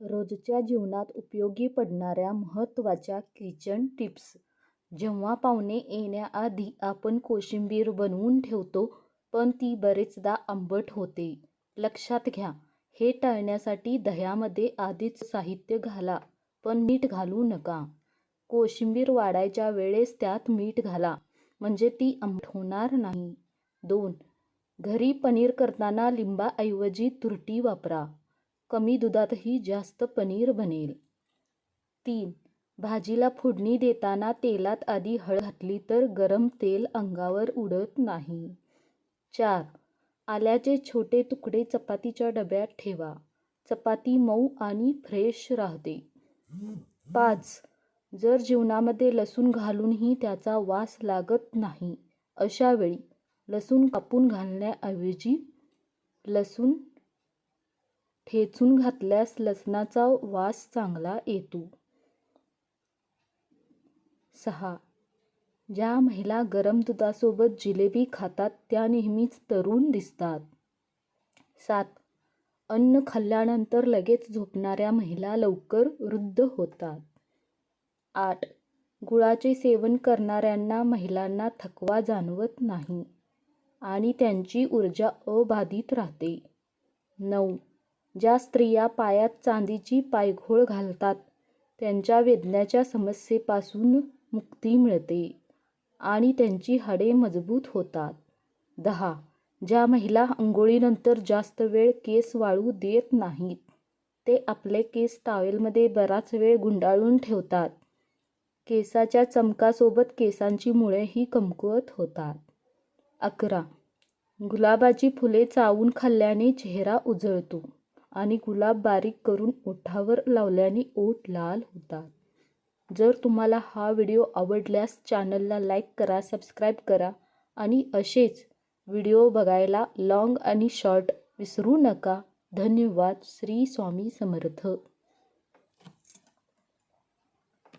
रोजच्या जीवनात उपयोगी पडणाऱ्या महत्त्वाच्या किचन टिप्स जेव्हा पाहुणे येण्याआधी आपण कोशिंबीर बनवून ठेवतो पण ती बरेचदा आंबट होते. लक्षात घ्या, हे टाळण्यासाठी दह्यामध्ये आधीच साहित्य घाला पण मीठ घालू नका. कोशिंबीर वाढायच्या वेळेस त्यात मीठ घाला म्हणजे ती आंबट होणार नाही. दोन. घरी पनीर करताना लिंबाऐवजी तुरटी वापरा. कमी दुधातही जास्त पनीर बनेल. तीन. भाजीला फोडणी देताना तेलात आधी हळद घातली तर गरम तेल अंगावर उडत नाही. चार. आल्याचे छोटे तुकडे चपातीच्या डब्यात ठेवा. चपाती मऊ आणि फ्रेश राहते. पाच. जर जेवणामध्ये लसूण घालूनही त्याचा वास लागत नाही अशावेळी लसूण कापून घालण्याऐवजी लसूण ठेचून घातल्यास लसणाचा वास चांगला येतो. सहा. ज्या महिला गरम दुधासोबत जिलेबी खातात त्या नेहमीच तरुण दिसतात. सात. अन्न खाल्ल्यानंतर लगेच झोपणाऱ्या महिला लवकर वृद्ध होतात. आठ. गुळाचे सेवन करणाऱ्यांना महिलांना थकवा जाणवत नाही आणि त्यांची ऊर्जा अबाधित राहते. नऊ. ज्या स्त्रिया पायात चांदीची पायघोळ घालतात त्यांच्या वेदनाच्या समस्येपासून मुक्ती मिळते आणि त्यांची हाडे मजबूत होतात. दहा. ज्या महिला अंघोळीनंतर जास्त वेळ केस वाळू देत नाहीत ते आपले केस टॉवेलमध्ये बराच वेळ गुंडाळून ठेवतात, केसाच्या चमकासोबत केसांची मुळेही कमकुवत होतात. अकरा. गुलाबाची फुले चावून खाल्ल्याने चेहरा उजळतो आणि गुलाब बारीक करून ओठावर लावल्याने ओठ लाल होतात. जर तुम्हाला हा व्हिडिओ आवडल्यास चॅनलला लाईक करा, सबस्क्राईब करा आणि असेच व्हिडिओ बघायला लाँग आणि शॉर्ट विसरू नका. धन्यवाद. श्री स्वामी समर्थ.